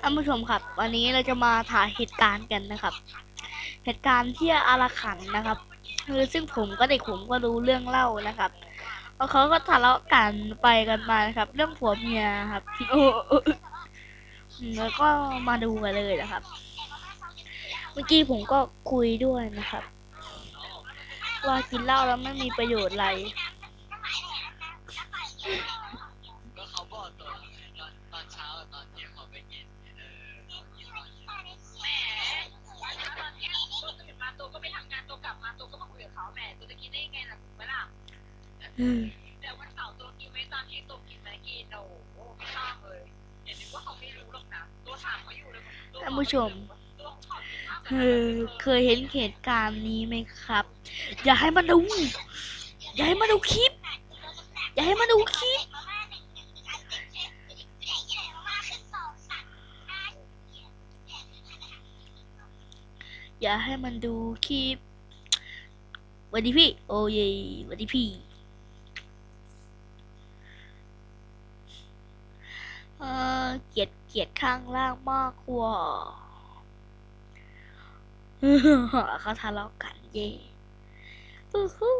ท่านผู้ชมครับ วันนี้เราจะมาถ่ายเหตุการณ์กันนะครับ เหตุการณ์ที่อาราขันนะครับ คือซึ่งผมก็เด็กผมก็รู้เรื่องเล่านะครับแล้วเขาก็ทะเลาะกันไปกันมานะครับ เรื่องผัวเมียครับโอ้แล้วก็มาดูกันเลยนะครับ เมื่อกี้ผมก็คุยด้วยนะครับ ว่ากินเหล้าแล้วไม่มีประโยชน์อะไราคุยกับเขาแหมตัวจะกินได้ยังไงล่ะถูกไหมล่ะเดี๋ยววันเสาร์ตัวกินไหมตอนเที่ยงตัวกินไหมกินโอ้โหไม่ทราบเลยเห็นนึกว่าเขาไม่รู้หรอกนะตัวถามเขาอยู่เลยตัวท่านผู้ชมตัวของเขากินข้าวเออเคยเห็นเหตุการณ์นี้ไหมครับ อย่าให้มาดู อย่าให้มาดูคลิปอย่าให้มาดูคลิป อย่าให้มันดูคลิปส วัสดีพี่ โอ้ยสวัสดีพี่เออเกียดเกียดข้างล่างมากกว่าเขาทะเลาะกันเย่ฮู้